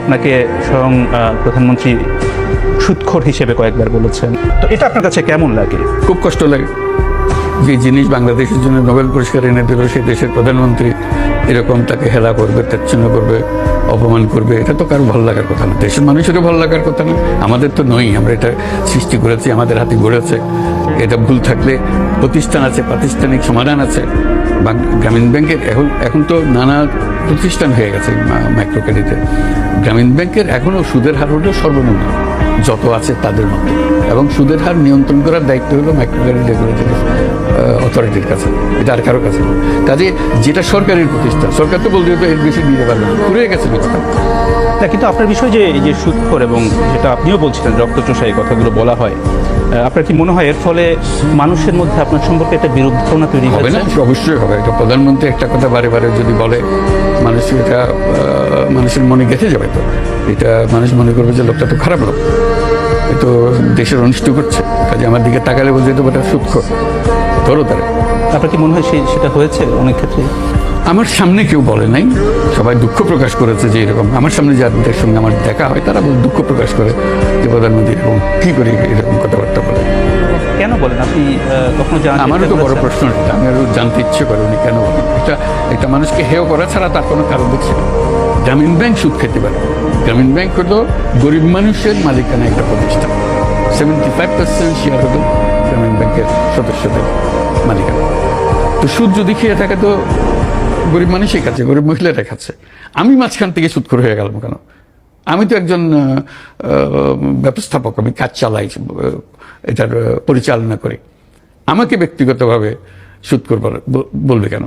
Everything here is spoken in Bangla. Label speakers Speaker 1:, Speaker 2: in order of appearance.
Speaker 1: আপনাকে স্বয়ং প্রধানমন্ত্রী সুৎখর হিসেবে কয়েকবার বলেছেন। তো এটা আপনার কাছে কেমন লাগে?
Speaker 2: খুব কষ্ট লাগে। যে জিনিস বাংলাদেশের জন্য নোবেল পুরস্কার এনে দিল সেই দেশের প্রধানমন্ত্রী এরকম তাকে হেলা করবে তাচ্ছন্ন করবে, অপমান করবে, এটা তো কারও ভালো লাগার কথা না। দেশের মানুষেরও ভালো লাগার কথা না। আমাদের তো নই, আমরা এটা সৃষ্টি করেছি, আমাদের হাতে গড়েছে এটা ভুল থাকলে প্রতিষ্ঠান আছে, প্রাতিষ্ঠানিক সমাধান আছে। গ্রামীণ ব্যাংকের এখন এখন তো নানা প্রতিষ্ঠান হয়ে গেছে মাইক্রো ক্রেডিটে গ্রামীণ ব্যাংকের এখনও সুদের হার হলো সর্বনিম্ন, যত আছে তাদের মধ্যে এবং সুদের হার নিয়ন্ত্রণ করার দায়িত্ব হলো মাইক্রো ক্রেডিট রেগুলেটরি অথরিটির কাছে এটা আর কারও কাছে কাজে যেটা সরকারের প্রতিষ্ঠা সরকার তো বলতে এর বেশি দিতে পারবে না পুড়ে গেছে না
Speaker 1: কিন্তু আপনার বিষয় যে এই যে সুৎখর এবং যেটা আপনিও বলছিলেন রক্তচোষা এই কথাগুলো বলা হয় আপনার কি মনে হয় এর ফলে মানুষের মধ্যে আপনার সম্পর্কে একটা বিরূপ ধারণা তৈরি
Speaker 2: হবে না? অবশ্যই হবে। এটা প্রধানমন্ত্রী একটা কথা বারে বারে যদি বলে মানুষ এটা মানুষের মনে গেঁথে যাবে তো। এটা মানুষ মনে করবে যে লোকটা তো খারাপ লোক। এ তো দেশের অনিষ্ট করছে। কাজে আমার দিকে তাকালে বলছে তো ওটা সুৎখর। ধরো তারা
Speaker 1: আপনার কি মনে হয় সেই সেটা হয়েছে অনেক ক্ষেত্রে?
Speaker 2: আমার সামনে কেউ বলে নাই। সবাই দুঃখ প্রকাশ করেছে যে এরকম। আমার সামনে যাদের সঙ্গে আমার দেখা হয় তারা বল- দুঃখ প্রকাশ করে যে প্রধানমন্ত্রী এরকম কি করে এরকম কথাবার্তা বলে।
Speaker 1: কেন বলেন? আপনি কখনো জানার
Speaker 2: আমারও তো বড় প্রশ্ন এটা। আমি আরও জানতে ইচ্ছে করে উনি কেন বলেন এটা একটা মানুষকে হেয় করা ছাড়া তার কোনো কারণ দেখছি না। গ্রামীণ ব্যাংক সুদ খেতে পারে। গ্রামীণ ব্যাংক হলো গরিব মানুষের মালিকানা একটা প্রতিষ্ঠান। সেভেন্টি ফাইভ পার্সেন্ট শেয়ার হলো গ্রামীণ ব্যাংকের সদস্যদের। মালিকানা। তো সুদ যদি খেয়ে থাকে তো গরিব মানুষই খাচ্ছে, গরিব মহিলারা খাচ্ছে। আমি মাঝখান থেকে সুদ করে হয়ে গেলাম কেন? আমি তো একজন ব্যবস্থাপক, আমি কাজ চালাই এটার পরিচালনা করি। আমাকে ব্যক্তিগতভাবে সুদ করবার বলবে কেন?